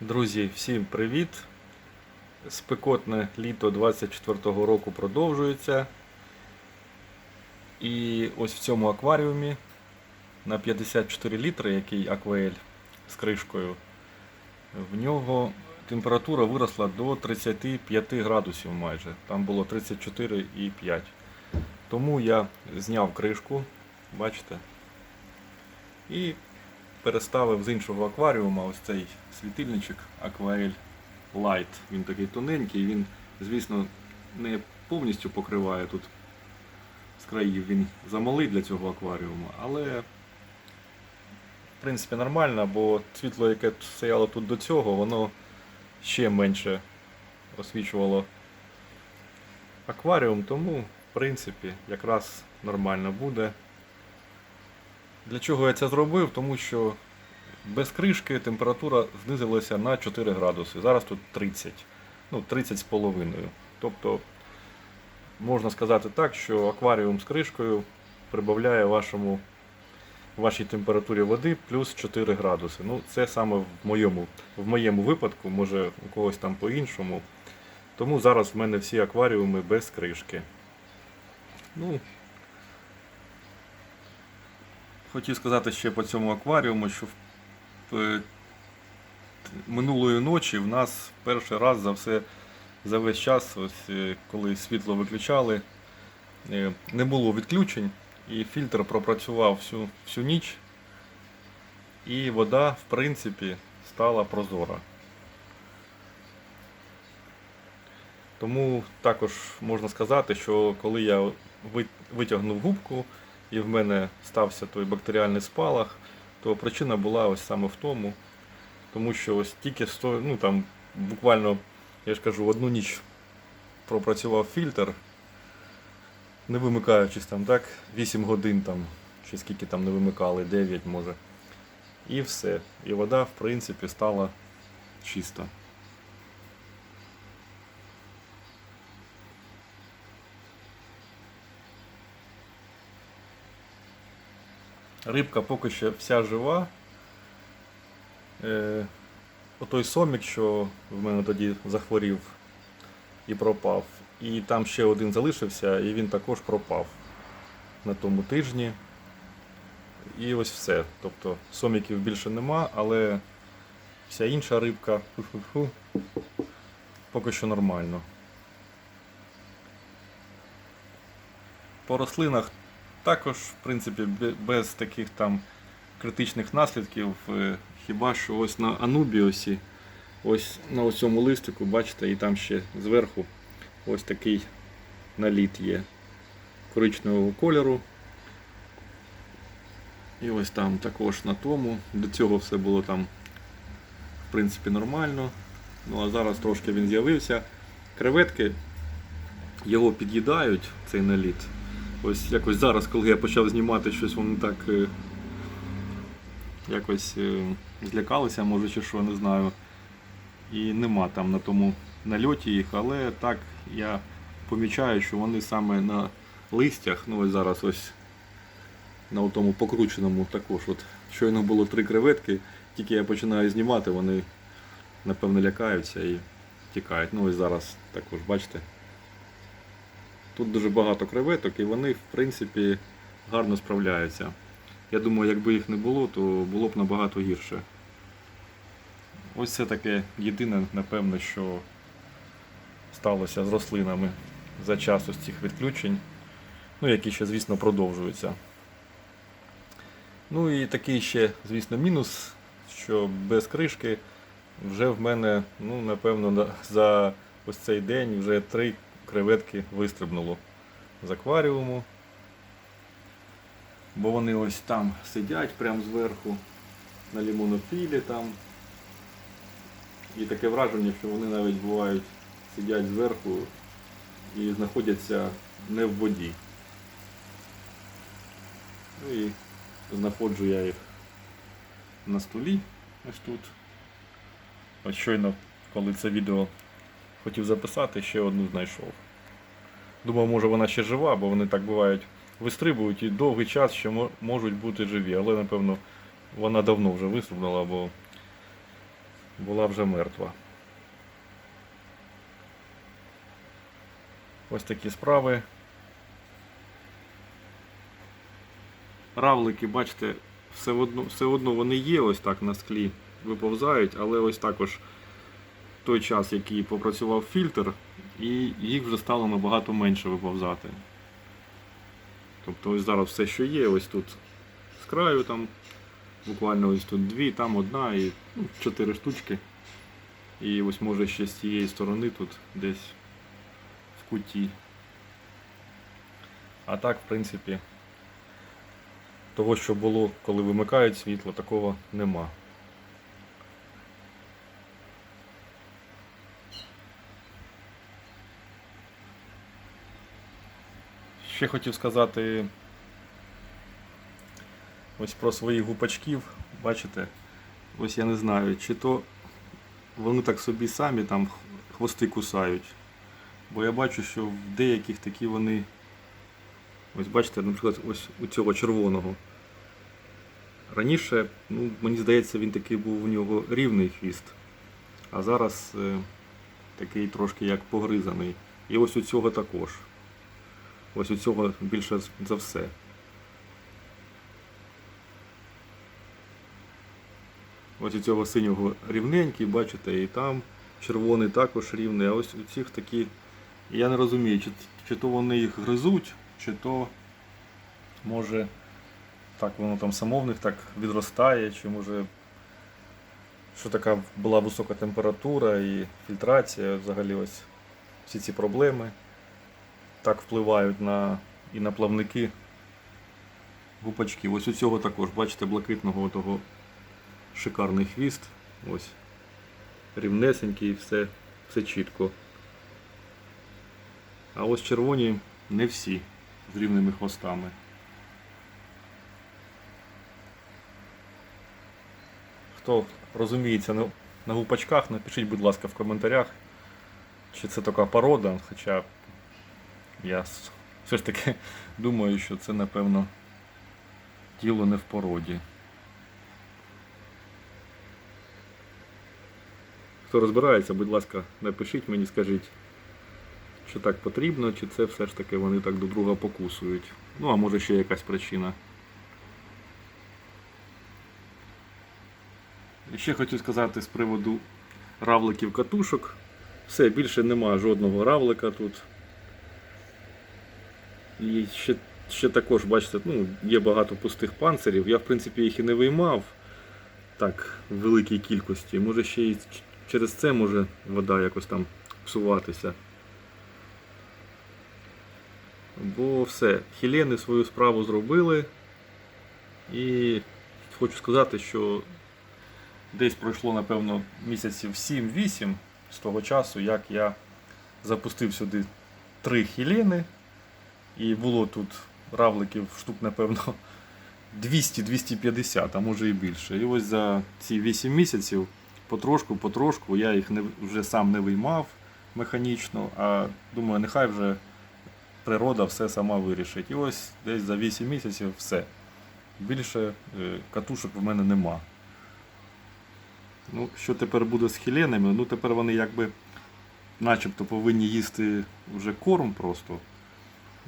Друзі, всім привіт! Спекотне літо 24-го року продовжується. І ось в цьому акваріумі на 54 літри, який акваель з кришкою, в нього температура виросла до 35 градусів майже. Там було 34,5. Тому я зняв кришку, бачите, і переставив з іншого акваріума ось цей світильничок Aquael Light. Він такий тоненький, він, звісно, не повністю покриває тут з країв, він замалий для цього акваріуму, але в принципі нормально, бо світло, яке стояло тут до цього, воно ще менше освічувало акваріум, тому в принципі якраз нормально буде. Для чого я це зробив? Тому що без кришки температура знизилася на 4 градуси. Зараз тут 30, ну 30 з половиною. Тобто можна сказати так, що акваріум з кришкою прибавляє вашому, вашій температурі води плюс 4 градуси. Ну, це саме в моєму, в моєму випадку, може у когось там по-іншому. Тому зараз в мене всі акваріуми без кришки. Ну, Хотів сказати ще по цьому акваріуму, що е, минулої ночі в нас перший раз за все за весь час, ось е, коли світло виключали, е, не було відключень, і фільтр пропрацював всю, всю ніч, і вода, в принципі, стала прозора. Тому також можна сказати, що коли я витягнув губку і в мене стався той бактеріальний спалах, то причина була ось саме в тому, тому що ось тільки сто, ну там буквально, я ж кажу, одну ніч пропрацював фільтр, не вимикаючись там, так, 8 годин там, чи скільки там не вимикали, 9 може. І все. І вода, в принципі, стала чиста. Рибка поки що вся жива. Е, отой сомік, що в мене тоді захворів і пропав. І там ще один залишився, і він також пропав на тому тижні. І ось все. Тобто соміків більше нема, але вся інша рибка фу-фу-фу, поки що нормально. По рослинах також, в принципі, без таких там критичних наслідків. е, Хіба що ось на Анубіосі, ось на цьому листику, бачите, і там ще зверху ось такий наліт є коричневого кольору. І ось там також на тому. До цього все було там, в принципі, нормально. Ну а зараз трошки він з'явився. Креветки його під'їдають, цей наліт. Ось якось зараз, коли я почав знімати щось, вони так е, якось е, злякалися, може чи що, не знаю. І нема там на тому нальоті їх, але так я помічаю, що вони саме на листях, ну ось зараз ось на тому покрученому також. От щойно було три креветки, тільки я починаю знімати, вони напевно лякаються і тікають. Ну ось зараз також, бачите. Тут дуже багато креветок і вони, в принципі, гарно справляються. Я думаю, якби їх не було, то було б набагато гірше. Ось це таке єдине, напевно, що сталося з рослинами за час ось цих відключень, ну, які ще, звісно, продовжуються. Ну і такий ще, звісно, мінус, що без кришки вже в мене, ну, напевно, за ось цей день вже три креветки вистрибнуло з акваріуму. Бо вони ось там сидять прямо зверху на лімонопілі там. І таке враження, що вони навіть бувають сидять зверху і знаходяться не в воді. Ну і знаходжу я їх на столі ось тут. Ось щойно, коли це відео хотів записати, ще одну знайшов. Думав, може вона ще жива, бо вони так бувають, вистрибують і довгий час ще можуть бути живі, але напевно вона давно вже вистрибнула, бо була вже мертва. Ось такі справи. Равлики, бачите, все одно, все одно вони є ось так на склі, виповзають, але ось також той час, який попрацював фільтр, і їх вже стало набагато менше виповзати. Тобто ось зараз все, що є, ось тут з краю там, буквально ось тут дві, там одна і ну, чотири штучки. І ось може ще з цієї сторони тут десь в куті. А так, в принципі, того, що було, коли вимикають світло, такого нема. Ще хотів сказати ось про своїх гупачків. Бачите, ось я не знаю, чи то вони так собі самі там хвости кусають. Бо я бачу, що в деяких такі вони. Ось бачите, наприклад, ось у цього червоного. Раніше, ну, мені здається, він такий був у нього рівний хвіст, а зараз е, такий трошки як погризаний. І ось у цього також. Ось у цього більше за все. Ось у цього синього рівненький, бачите, і там червоний також рівний, а ось у цих такі. Я не розумію, чи, чи то вони їх гризуть, чи то може так воно там само в них так відростає, чи може що така була висока температура і фільтрація, взагалі ось всі ці проблеми так впливають на, і на плавники гупачків. Ось у цього також, бачите, блакитного того шикарний хвіст. Ось рівнесенький, все, все чітко. А ось червоні не всі з рівними хвостами. Хто розуміється на, на гупачках, напишіть, будь ласка, в коментарях, чи це така порода, хоча я все ж таки думаю, що це напевно тіло не в породі. Хто розбирається, будь ласка, напишіть мені, скажіть, чи так потрібно, чи це все ж таки вони так до друга покусують. Ну, а може ще якась причина. Ще хочу сказати з приводу равликів катушок. Все, більше нема жодного равлика тут. І ще, ще також, бачите, ну, є багато пустих панцирів. Я, в принципі, їх і не виймав так в великій кількості. Може ще і через це може вода якось там псуватися. Бо все, хілени свою справу зробили. І хочу сказати, що десь пройшло, напевно, місяців 7-8 з того часу, як я запустив сюди три хілени. І було тут равликів штук, напевно, 200-250, а може і більше. І ось за ці 8 місяців потрошку, потрошку я їх не, вже сам не виймав механічно, а думаю, нехай вже природа все сама вирішить. І ось десь за 8 місяців все. Більше е, катушок в мене нема. Ну, що тепер буде з хіленами? Ну тепер вони якби начебто повинні їсти вже корм просто.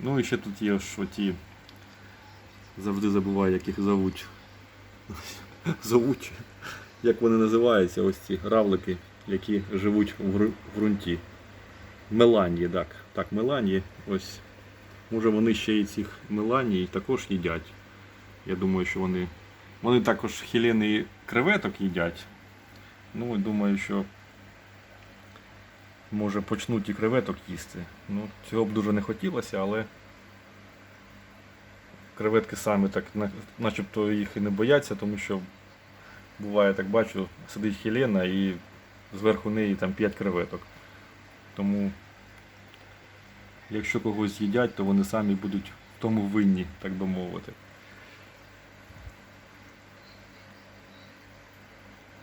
Ну і ще тут є що ті. Завжди забуваю, як їх зовуть. Зовуть. Як вони називаються, ось ці равлики, які живуть в ґрунті. Меланії, так. Так, меланії. Ось. Може вони ще і цих меланій також їдять. Я думаю, що вони. Вони також хілени креветок їдять. Ну, думаю, що може почнуть і креветок їсти. Ну, цього б дуже не хотілося, але креветки самі так начебто їх і не бояться, тому що буває, так бачу, сидить хілена і зверху неї там 5 креветок. Тому якщо когось їдять, то вони самі будуть в тому винні, так би мовити.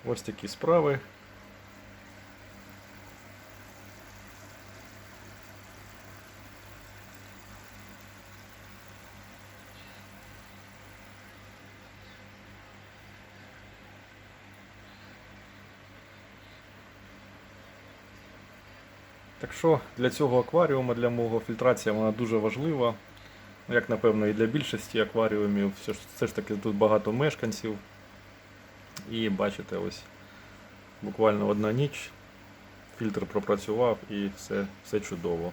Ось такі справи. Що для цього акваріуму, для мого фільтрація вона дуже важлива. Як напевно і для більшості акваріумів, все ж, все ж таки тут багато мешканців. І бачите, ось буквально одна ніч, фільтр пропрацював і все, все чудово.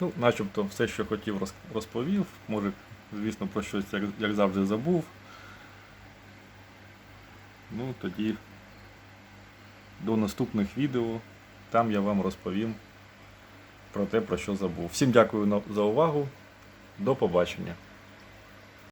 Ну, начебто все, що хотів, розповів. Може, звісно, про щось, як, як завжди, забув. Ну, тоді до наступних відео. Там я вам розповім про те, про що забув. Всім дякую за увагу. До побачення.